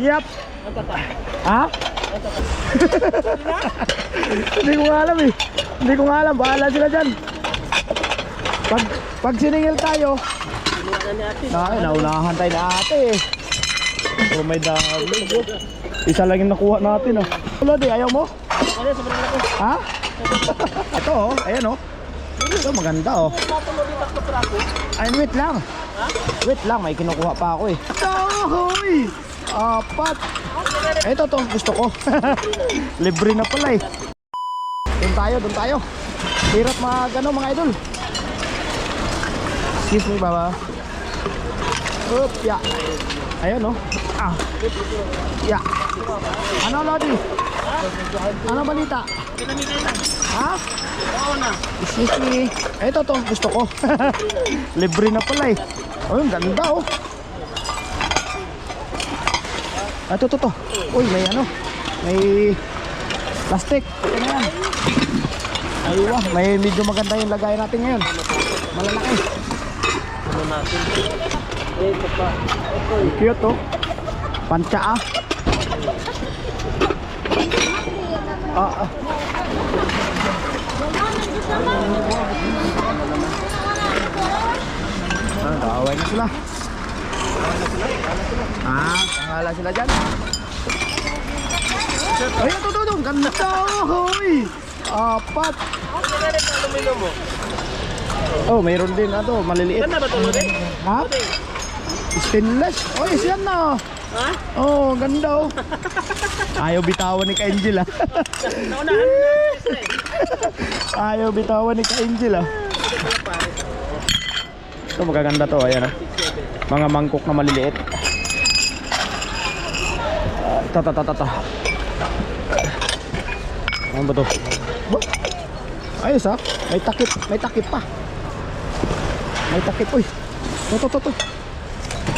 Yep. Ha? Hindi ko alam eh. Hindi ko alam. Bahala sila dyan. Pag, pag siningil tayo, na, naunahan tayo na ate eh. Oh my dahil. Isa lang yung nakuha natin oh. Wala di, ayaw mo? Ha? Ito oh, ayan oh. Ito maganda oh. Ay, wait lang. Wait lang, may kinukuha pa ako eh. Ahoy! Apat. Ito to, gusto ko. Libre na pala eh. Doon tayo, doon tayo. Hirap mag ano mga idol. Excuse me, baba. Up, ya. Ayun oh. Ah. Ya. Ano, Lodi? Ano balita? Ha? Excuse me. Ito to, gusto ko. Libre na pala eh. Oh, ang ganda oh. Ah, to, to, to. Uy, may ano. May plastic. Ito na. Aywa, may medyo maganda yung lagay natin ngayon. Malalaki. Ano natin? Ito pa. Ito cute oh. Pancha ah. Ah, ah. Ah, kaaway na sila. Ah, pangalan sila dyan. Ay, ito, ito, ito. Ganda, hoy. Apat. Oh, mayroon din ato, maliliit. Ganda ba ito, Lodi? Ha? Stainless. Oh, yes yan na. Ha? Oh, ganda oh. Ayaw bitawan ni Ka-Angel ah. Ayaw bitawan ni Ka-Angel ah. Ito magaganda to, ayan ah. Mga mangkok na maliliit. Ah, Ito, ito, ito, ito. Ano ba to? Ayos ah. May takip, may takip pa. May takip, uy. Ito, ito, ito, ito.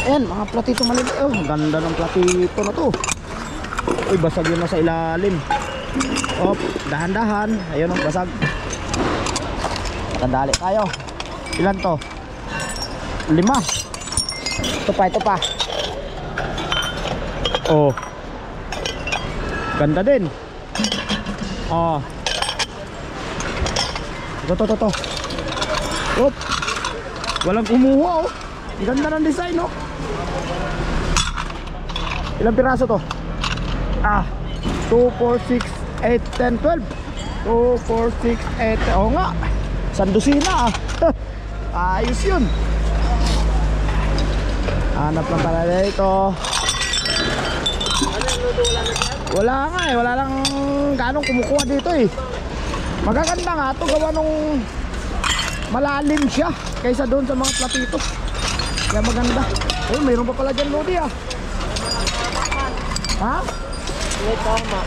Ayan, mga platito maliliit. Oh, ganda ng platito na to. Uy, basag yun na sa ilalim. Op, dahan-dahan. Ayun oh, basag. Tandali tayo. Ilan to? Lima. Ito pa, ito pa. Oh. Ganda din. Oh. Ito, ito, ito, ito. Op. Walang kumuha oh. Ganda ng design oh. Ilang piraso to? Ah, 2, 4, 6, 8, 10, 12 2, 4, 6, 8 Oo nga Sandusina ah Ayos yun Hanap lang pala dito Wala nga eh Wala lang ganong kumukuha dito eh Magaganda nga to Gawa nung Malalim siya Kaysa doon sa mga platito Kaya maganda Oh, mayroon pa pala dyan Lodi ah Ha? May tama.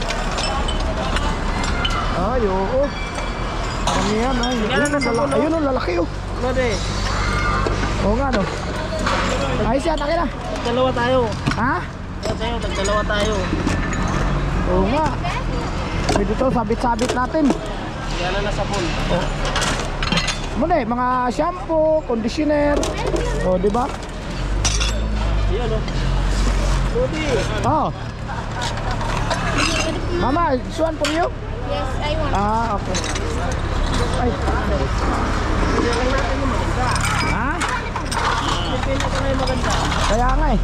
Ay, oo. Karamihan ay. Tingnan Ayun, ayun ang lalaki oh. Lodi, Oo nga no. Ayos yan, akin na. dalawa tayo. Ha? Dalawa tayo, dalawa tayo. Oo nga. Pwede to, sabit-sabit natin. Yan na nasa pool. Muna eh, mga shampoo, conditioner. O, di ba? Yan o. Lodi. Oh. Mama, this one for you? Yes, I want. Ah, okay. Ay. Ha? Pipili ko na yung maganda. Kaya nga eh.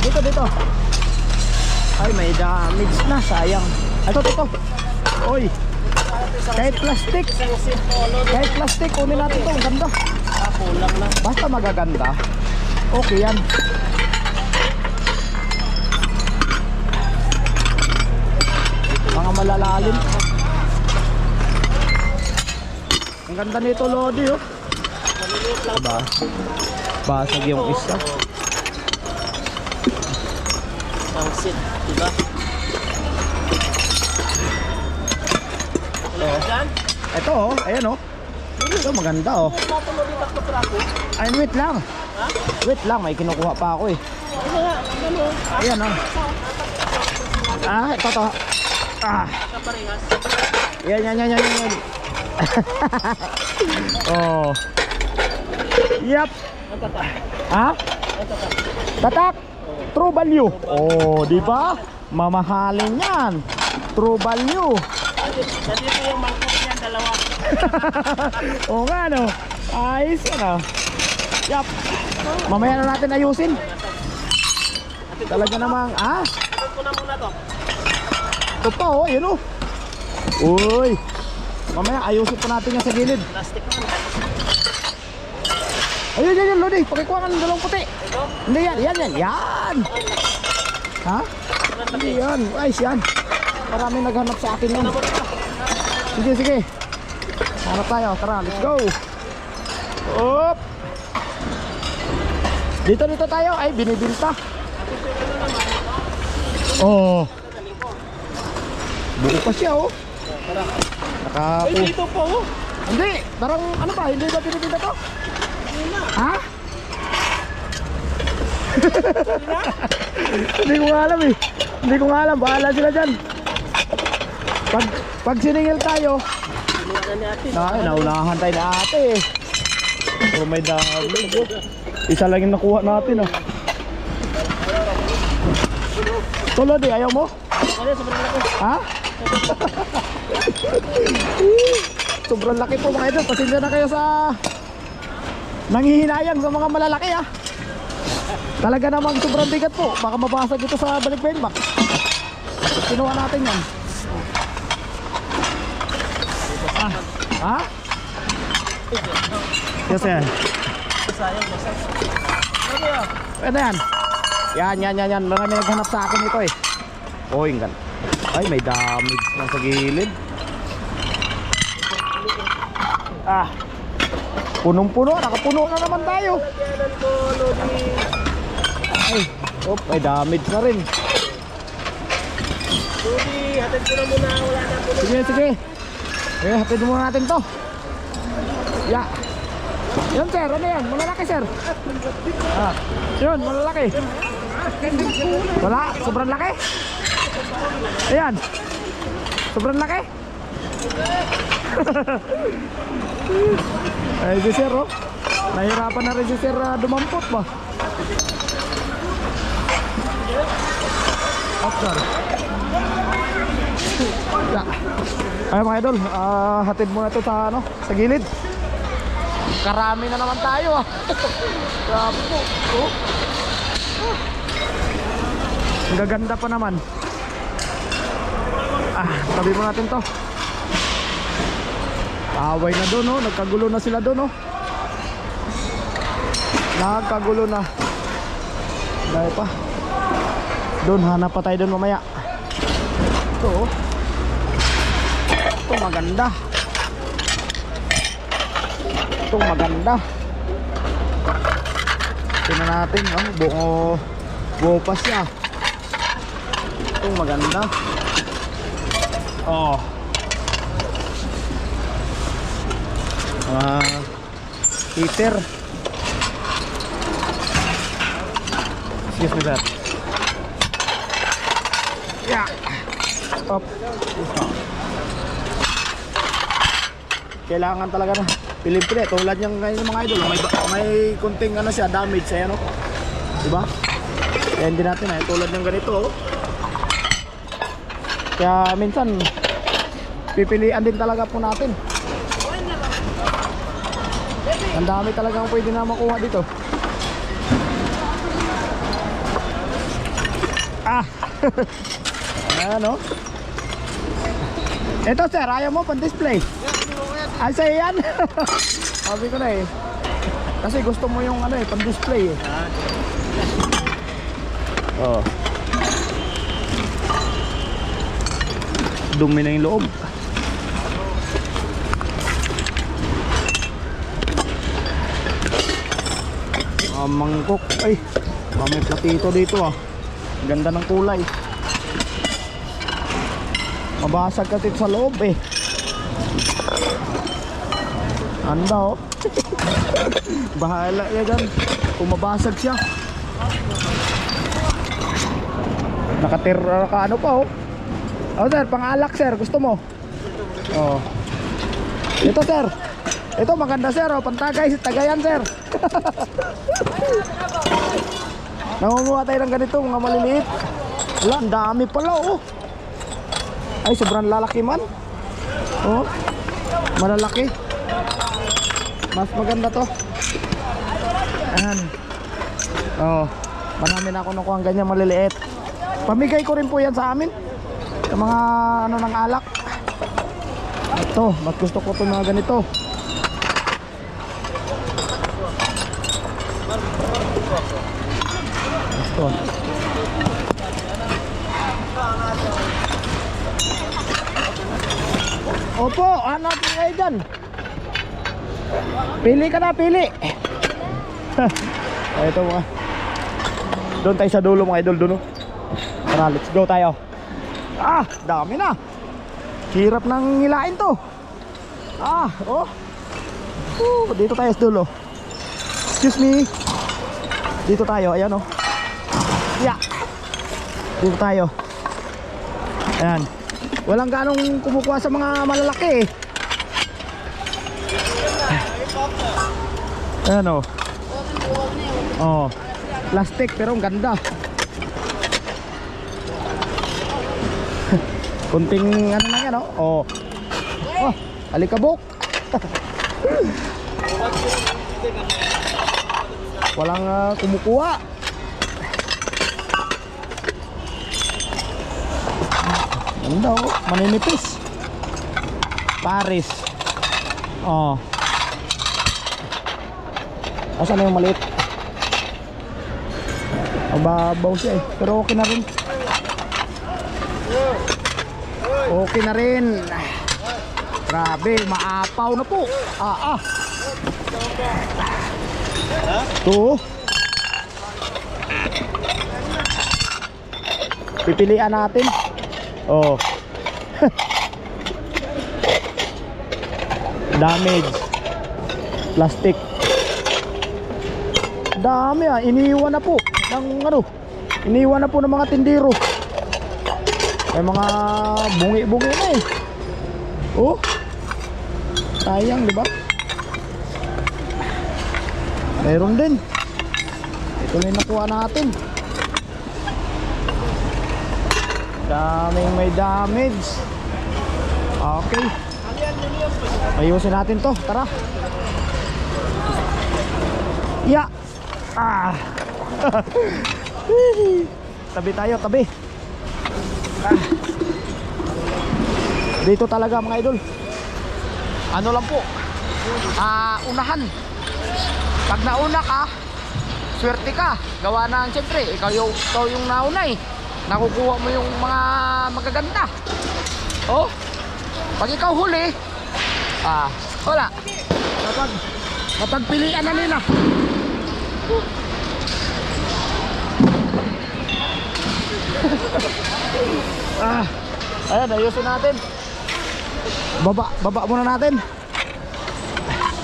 Dito, dito. Ay, may damage na. Sayang. Ito, ito, ito. Oy. Kahit plastic. Kahit plastic, kunin natin to. Ang ganda. Kulang na. Basta magaganda. Okay yan. Mga malalalim. Ang ganda nito, Lodi, oh. Diba? Basag yung isa. Isang seat, diba? Ito, oh. Ayan, oh. Ito, maganda, oh. Ay, wait lang. Wait lang, may kinukuha pa ako, eh. Ano? Ano? Ayan, oh. Ah, ito, to. Ah. Yan, yan, yan, yan. yan. oh. Yep. Ha? Tatak! True value. Oh, di ba? Mamahalin yan. True value. Nandito yung mangkok niyan, dalawa. Oo nga no. Ayos ano. Yap. Mamaya na natin ayusin. Talaga namang, ah, Atid ko na muna to. ito pa oh, yun oh. Uy. Mamaya ayusin pa natin yan sa gilid. Plastic man. Ayun, yan, yan, Lodi. Pakikuha ka ng dalawang puti. Ito? Hindi yan, yan, yan, yan. Ha? Hindi yan, ayos yan. Marami naghanap sa akin yan. Sige, sige. Hanap tayo, tara, let's go. Up. Dito, dito tayo. Ay, binibilta. Oh. Buo pa siya, oh. Ay, Nakapu... dito po. oh. Hindi, parang ano ba, hindi ba binibinta to? Ha? hindi ko nga alam eh. Hindi ko nga alam, bahala sila dyan. Pag, pag siningil tayo, ay, naunahan tayo na ate eh. Oh, may dami. Isa lang yung nakuha natin ah. Tulad eh, ayaw mo? Ha? Sobrang laki po mga idol. Pasensya na kayo sa nangihinayang sa mga malalaki ha. Talaga namang sobrang bigat po. Baka mabasag ito sa balik box. Kinuha natin yan. Ah. Ha? Yes, yan? Ano yan? Yan, yan, yan, yan. Marami naghanap sa akin ito eh. Oh, yung gan. Ay, may damage na sa gilid. Ah. Punong-puno. Nakapuno na naman tayo. Ay, oh, may damage na rin. Lodi, hatid ko na muna. Wala na po. Sige, sige. Eh, hatid muna natin to. Ya. Yan, sir. Ano yan? Malalaki, sir. Ah. Yun, malalaki. Wala. Sobrang laki. Ayan. Sobrang laki. Ay, si sir, oh. Nahirapan na rin si sir ah, dumampot ba? Sir. Ya. Ay mga idol, ah, hatid muna ito sa ano, sa gilid. Karami na naman tayo ah. Grabe po. Oh. Gaganda pa naman. Ah, tabi mo natin to. Away na doon, oh. Nagkagulo na sila doon, oh. Nagkagulo na. Dahil pa. Doon, hanap pa tayo doon mamaya. Ito, oh. Ito maganda. Ito maganda. Tingnan natin, oh, buo buo pa siya. Ito maganda. Oh. Ah, heater. Excuse me, sir. Yeah. Up. Kailangan talaga na pilipili tulad niyang ngayon mga idol may may kunting ano siya damage siya no. Di ba? Kaya hindi natin eh tulad ng ganito oh. Kaya minsan pipilian din talaga po natin. Ang dami talagang pwede na makuha dito. Ah. ano? Ito sir, ayaw mo pang display. Ay sa'yo yan. Sabi ko na eh. Kasi gusto mo yung ano eh, pang display eh. Oh. Dumi na yung loob. Mangkok. Ay, ah, may platito dito ah. Ganda ng kulay. Mabasag kasi sa loob eh. Anda oh. Bahala ya dyan. Kung siya. Nakatir ka ano pa oh. Oh sir, pangalak sir. Gusto mo? Oh. Ito sir. Ito maganda sir oh. Pantagay, tagayan sir. Nangunguha tayo ng ganito, mga maliliit. Wala, ang dami pala, oh. Ay, sobrang lalaki man. Oh, malalaki. Mas maganda to. Ayan. Oh, marami na ako nakuha ang ganyan maliliit. Pamigay ko rin po yan sa amin. Sa mga ano ng alak. Ito, mas gusto ko itong mga ganito. Ito. Opo, hanapin kayo dyan. Pili ka na, pili. Ito mga. Doon tayo sa dulo mga idol, doon. oh. Tara, let's go tayo. Ah, dami na. Hirap nang hilain to. Ah, oh. Uh, dito tayo sa dulo. Excuse me. Dito tayo, ayan oh. Yeah. Dito tayo. Ayan. Walang ganong kumukuha sa mga malalaki eh. Ayan oh. Oh. Plastic pero ang ganda. Kunting ano na yan oh. Oh. Oh, alikabok. Walang ah, kumukuha. Ganda oh, maninipis. Paris. Oh. Asan na yung maliit? Mababaw siya eh. Pero okay na rin. Okay na rin. Grabe, maapaw na po. Ah, ah. Ito. oh. Pipilian natin. Oh. Damage. Plastic. Dami ah, iniiwan na po ng ano, iniiwan na po ng mga tindero. May mga bungi-bungi na eh. Oh. Sayang, di ba? Meron din. Ito na yung nakuha natin. Daming may damage. Okay. Ayusin natin to. Tara. Ya. Ah. tabi tayo, tabi. Ah. Dito talaga mga idol. Ano lang po? Ah, unahan. Pag nauna ka, swerte ka. Gawa na, siyempre, ikaw yung, ikaw yung nauna eh. Nakukuha mo yung mga magaganda. Oh, pag ikaw huli, ah, wala. Kapag, kapag pilian na nila. ah, ayan, ayusin natin. Baba, baba muna natin.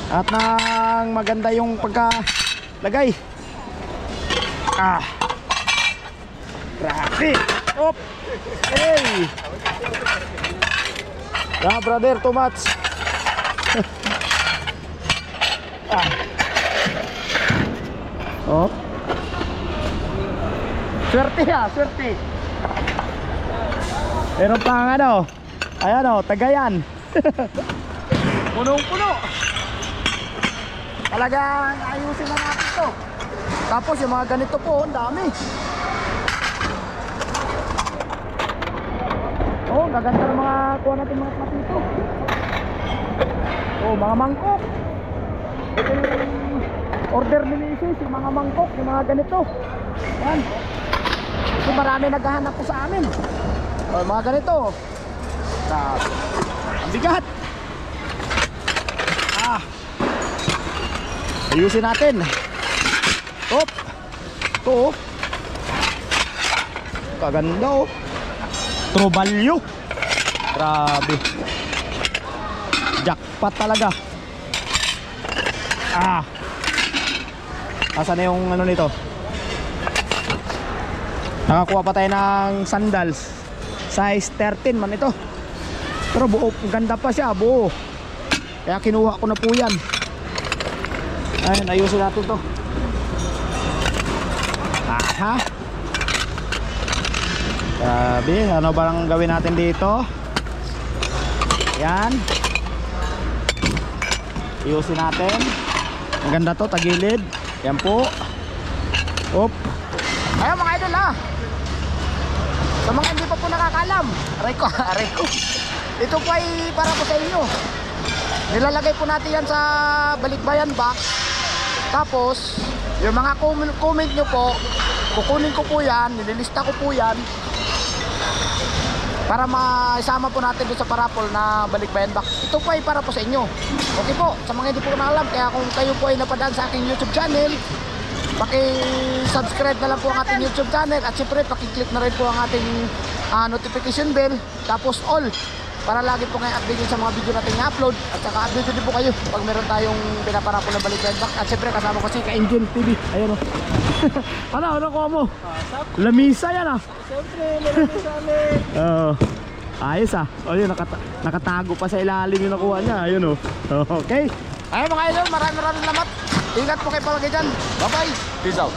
At nang maganda yung pagkalagay. Ah. Grabe. Op. Hey. Yeah, brother, too much. ah. Oh. Swerte ha, swerte. Meron pang ano. Ayan o, tagayan. Punong-puno. Talagang ayusin na natin to. Tapos yung mga ganito po, ang dami. Gaganda ng mga kuha natin mga platito. Oh, mga mangkok. Ito order ni Mrs. yung mga mangkok, yung mga ganito. Yan. Kasi marami naghahanap po sa amin. Oh, mga ganito. Grabe. Ang bigat. Ah. Ayusin natin. Op. Ito oh. Kaganda oh. Trobalyo. Grabe. Jackpot talaga. Ah. Asan na yung ano nito? Nakakuha pa tayo ng sandals. Size 13 man ito. Pero buo, ganda pa siya, buo. Kaya kinuha ko na po yan. Ayun, ayusin natin to. Ah. Ha? Grabe, ano ba ang gawin natin dito? Yan. Iusin natin. Ang ganda to, tagilid. Yan po. Op. Ayun mga idol ha. Sa mga hindi pa po nakakalam. Aray ko, aray ko. Ito po ay para po sa inyo. Nilalagay po natin yan sa balikbayan box. Tapos, yung mga comment, comment nyo po, kukunin ko po yan, nililista ko po yan para maisama po natin doon sa parapol na balikbayan box. Ito po ay para po sa inyo. Okay po, sa mga hindi po alam, kaya kung kayo po ay napadaan sa aking YouTube channel, paki-subscribe na lang po ang ating YouTube channel at siyempre paki-click na rin po ang ating ah, notification bell tapos all para lagi po kayo updated sa mga video natin na-upload at saka updated din po kayo pag meron tayong pinaparapol na balikbayan box at siyempre kasama ko si Ka-Engine TV. Ayun o. ano, ano ko mo? Lamisa yan ah. Siyempre, meron din sa amin. Oo. ayos ah. O yun, nakata nakatago pa sa ilalim yung nakuha niya. Ayun oh. Okay. Ayun mga idol, maraming maraming salamat. Ingat po kayo palagi dyan. Bye bye. Peace out.